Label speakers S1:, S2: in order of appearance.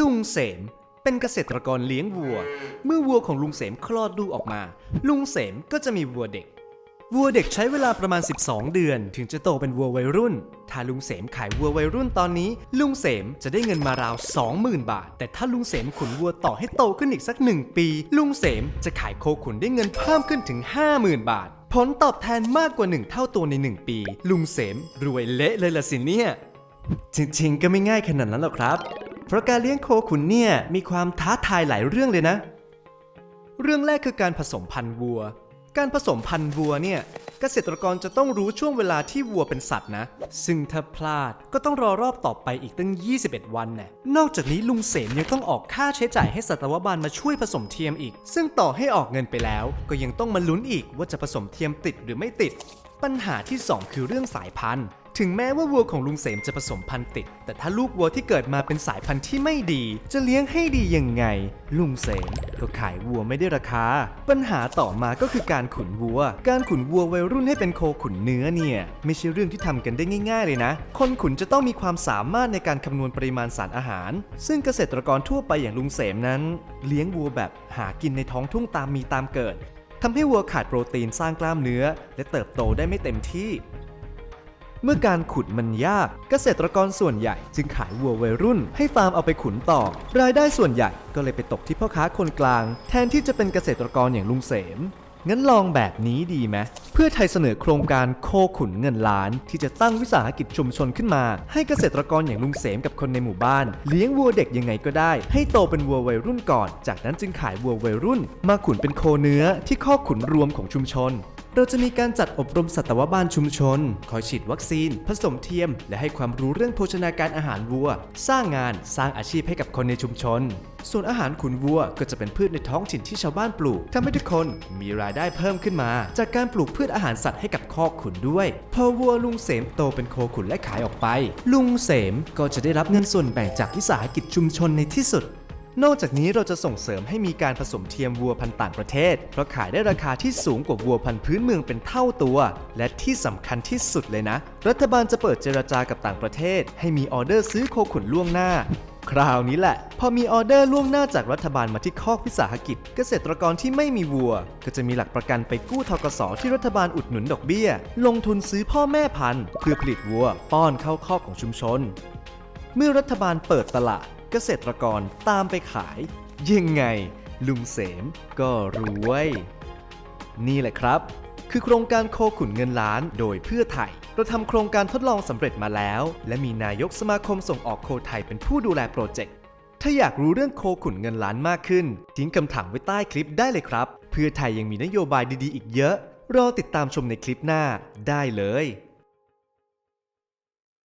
S1: ลุงเสมเป็นเกษตรกรเลี้ยงวัว เมื่อวัวของลุงเสมคลอดลูกออกมา ลุงเสมก็จะมีวัวเด็ก วัวเด็กใช้เวลาประมาณ 12 เดือน ถึงจะโตเป็นวัววัยรุ่น ถ้าลุงเสมขายวัววัยรุ่นตอนนี้ ลุงเสมจะได้เงินมาราว 20,000 บาท แต่ถ้าลุงเสมขุนวัวต่อให้โตขึ้นอีกสักหนึ่งปี ลุงเสมจะขายโคขุนได้เงินเพิ่มขึ้นถึง 50,000 บาท ผลตอบแทนมากกว่า 1 เท่าตัวใน 1 ปี ลุงเสมรวยเละเลยล่ะสิเนี่ย จริงๆ ก็ไม่ง่ายขนาดนั้นหรอกครับ เพราะการเลี้ยงโคขุนเนี่ยมีความท้าทายหลายเรื่องเลยนะ เรื่องแรกคือการผสมพันธุ์วัว การผสมพันธุ์วัวเนี่ยเกษตรกรจะต้องรู้ช่วงเวลาที่วัวเป็นสัตว์นะ ซึ่งถ้าพลาดก็ต้องรอรอบต่อไปอีกตั้ง 21 วันแน่นอกจากนี้ลุงเสมยังต้องออกค่าใช้จ่ายให้สัตวบาลมาช่วยผสมเทียมอีก ซึ่งต่อให้ออกเงินไปแล้ว ก็ยังต้องมาลุ้นอีกว่าจะผสมเทียมติดหรือไม่ติด ปัญหาที่ 2 คือเรื่องสายพันธุ์ ถึงแม้ว่าวัวของลุงเสมจะผสมพันธุ์ติด แต่ถ้าลูกวัวที่เกิดมาเป็นสายพันธุ์ที่ไม่ดี จะเลี้ยงให้ดียังไง ลุงเสมก็ขายวัวไม่ได้ราคา ปัญหาต่อมาก็คือการขุนวัว การขุนวัววัยรุ่นให้เป็นโคขุนเนื้อเนี่ยไม่ใช่เรื่องที่ทำกันได้ง่าย ๆ เลยนะ คนขุนจะต้องมีความสามารถในการคำนวณปริมาณสารอาหาร ซึ่งเกษตรกรทั่วไปอย่างลุงเสมนั้น เลี้ยงวัวแบบหากินในท้องทุ่งตามมีตามเกิดทำให้วัวขาดโปรตีนสร้างกล้ามเนื้อ และเติบโตได้ไม่เต็มที่ เมื่อการขุดมันยาก เกษตรกรส่วนใหญ่จึงขายวัววัยรุ่น ให้ฟาร์มเอาไปขุนต่อ รายได้ส่วนใหญ่ก็เลยไปตกที่พ่อค้าคนกลาง แทนที่จะเป็นเกษตรกรอย่างลุงเสมงั้นลองแบบนี้ดีไหมเพื่อไทยเสนอโครงการโคขุนเงินล้าน ที่จะตั้งวิสาหกิจชุมชนขึ้นมา ให้เกษตรกรอย่างลุงเสมกับคนในหมู่บ้าน เลี้ยงวัวเด็กยังไงก็ได้ ให้โตเป็นวัววัยรุ่นก่อน จากนั้นจึงขายวัววัยรุ่น มาขุนเป็นโคเนื้อที่ข้อขุนรวมของชุมชน เราจะมีการจัดอบรมสัตวบาลชุมชน คอยฉีดวัคซีน ผสมเทียม และให้ความรู้เรื่องโภชนาการอาหารวัว สร้างงานสร้างอาชีพให้กับคนในชุมชน ส่วนอาหารขุนวัวก็จะเป็นพืชในท้องถิ่นที่ชาวบ้านปลูกทำให้ทุกคนมีรายได้เพิ่มขึ้นมา จากการปลูกพืชอาหารสัตว์ให้กับคอกขุนด้วย พอวัวลุงเสมโตเป็นโคขุนและขายออกไป ลุงเสมก็จะได้รับเงินส่วนแบ่งจากวิสาหกิจชุมชนในที่สุด นอกจากนี้เราจะส่งเสริมให้มีการผสมเทียมวัวพันธุ์ต่างประเทศ เพราะขายได้ราคาที่สูงกว่าวัวพันธุ์พื้นเมืองเป็นเท่าตัว และที่สำคัญที่สุดเลยนะ รัฐบาลจะเปิดเจรจากับต่างประเทศ ให้มีออเดอร์ซื้อโคขุนล่วงหน้า คราวนี้แหละ พอมีออเดอร์ล่วงหน้าจากรัฐบาลมาที่คอกวิสาหกิจ เกษตรกรที่ไม่มีวัว ก็จะมีหลักประกันไปกู้ทกสที่รัฐบาลอุดหนุนดอกเบี้ย ลงทุนซื้อพ่อแม่พันธุ์เพื่อผลิตวัว ป้อนเข้าคอกของชุมชน เมื่อรัฐบาลเปิดตลาด เกษตรกรตามไปขาย ยังไง ลุงเสมก็รวย นี่แหละครับ คือโครงการโคขุนเงินล้านโดยเพื่อไทยเราทำโครงการทดลองสำเร็จมาแล้ว และมีนายกสมาคมส่งออกโคไทยเป็นผู้ดูแลโปรเจกต์ถ้าอยากรู้เรื่องโคขุนเงินล้านมากขึ้น ทิ้งคำถามไว้ใต้คลิปได้เลยครับ เพื่อไทยยังมีนโยบายดีๆ อีกเยอะ รอติดตามชมในคลิปหน้าได้เลย